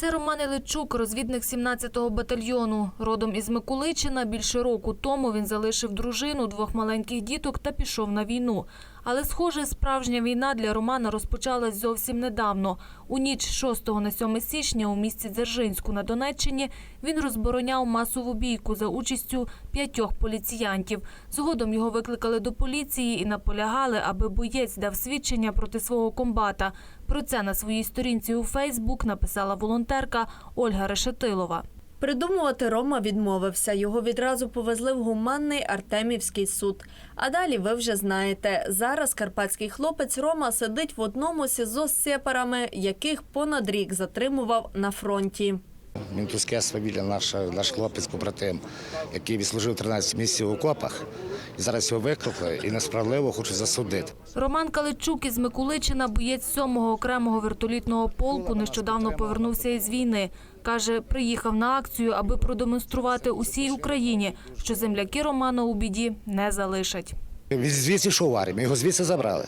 Це Роман Іличук, розвідник 17-го батальйону. Родом із Миколичина. Більше року тому він залишив дружину, двох маленьких діток та пішов на війну. Але, схоже, справжня війна для Романа розпочалась зовсім недавно. У ніч з 6 на 7 січня у місті Дзержинську на Донеччині він розбороняв масову бійку за участю п'ятьох поліціянтів. Згодом його викликали до поліції і наполягали, аби боєць дав свідчення проти свого комбата. Про це на своїй сторінці у Фейсбук написала волонтерка Ольга Решетилова. Придумувати Рома відмовився. Його відразу повезли в гуманний Артемівський суд. А далі ви вже знаєте, зараз карпатський хлопець Рома сидить в одному СІЗО з сепарами, яких понад рік затримував на фронті. Він тузьке свавілля, наш, наш хлопець побратим, який відслужив 13 місяців у окопах. І зараз його викликали і несправедливо хочуть засудити. Роман Каличук із Миколичина, боєць 7-го окремого вертолітного полку, нещодавно повернувся із війни. Каже, приїхав на акцію, аби продемонструвати усій Україні, що земляки Романа у біді не залишать. Він звідси йшов в армію, його звідси забрали.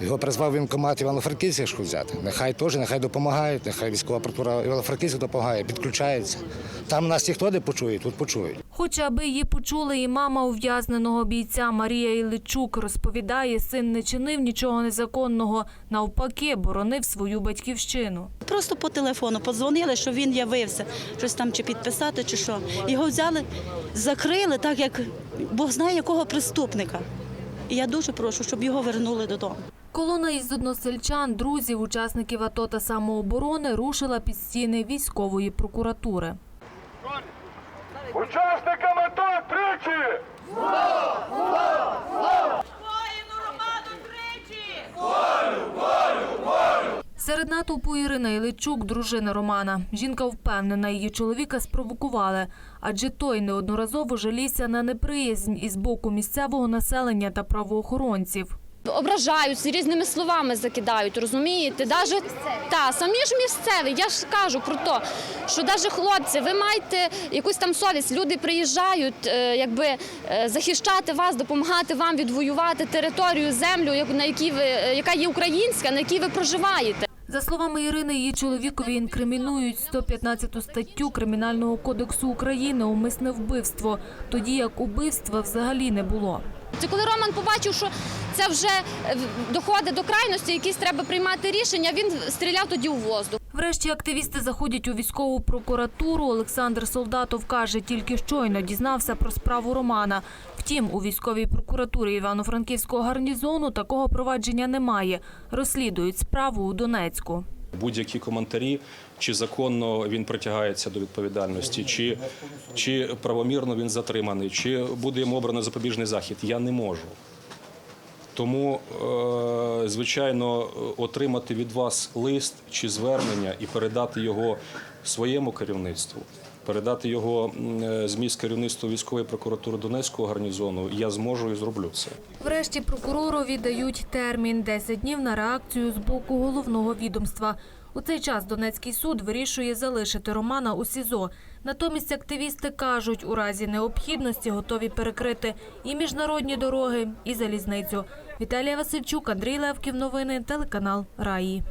Його призвав воєнкомат Івано-Франківська взяти. Нехай теж, нехай допомагають, нехай військова прокуратура Івано-Франківська допомагає, підключається. Там нас ніхто не почує, тут почують. Хоче, аби її почули і мама ув'язненого бійця Марія Іличук. Розповідає, син не чинив нічого незаконного, навпаки, боронив свою батьківщину. Просто по телефону подзвонили, що він явився, щось там чи підписати, чи що. Його взяли, закрили, так як Бог знає якого преступника. І я дуже прошу, щоб його вернули додому. Колона із односельчан, друзів, учасників АТО та самооборони рушила під стіни військової прокуратури. Учасникам АТО тричі! Серед натовпу Ірина Іличук, дружина Романа. Жінка впевнена, її чоловіка спровокували, адже той неодноразово жалівся на неприязнь із боку місцевого населення та правоохоронців. Ображають різними словами закидають, розумієте? Даже та самі ж місцеві. Я ж кажу про те, що навіть хлопці, ви маєте якусь там совість. Люди приїжджають, е, якби е, захищати вас, допомагати вам відвоювати територію, землю, як- на якій ви е, яка є українська, на якій ви проживаєте. За словами Ірини, її чоловікові інкримінують 115 статтю Кримінального кодексу України умисне вбивство, тоді як убивства взагалі не було. Це коли Роман побачив, що це вже е, доходить до крайності, якісь треба приймати рішення. Він стріляв тоді у воздух. Врешті активісти заходять у військову прокуратуру. Олександр Солдатов каже, тільки щойно дізнався про справу Романа. Втім, у військовій прокуратурі Івано-Франківського гарнізону такого провадження немає. Розслідують справу у Донецьку. Будь-які коментарі, чи законно він притягається до відповідальності, чи, чи правомірно він затриманий, чи буде йому обрано запобіжний захід, я не можу. Тому, е, звичайно, отримати від вас лист чи звернення і передати його своєму керівництву, передати його е, зміст керівництву військової прокуратури Донецького гарнізону, я зможу і зроблю це. Врешті прокуророві дають термін 10 днів на реакцію з боку головного відомства. У цей час Донецький суд вирішує залишити Романа у СІЗО. Натомість активісти кажуть, у разі необхідності готові перекрити і міжнародні дороги, і залізницю. Віталія Васильчук, Андрій Левків. Новини телеканал Раї.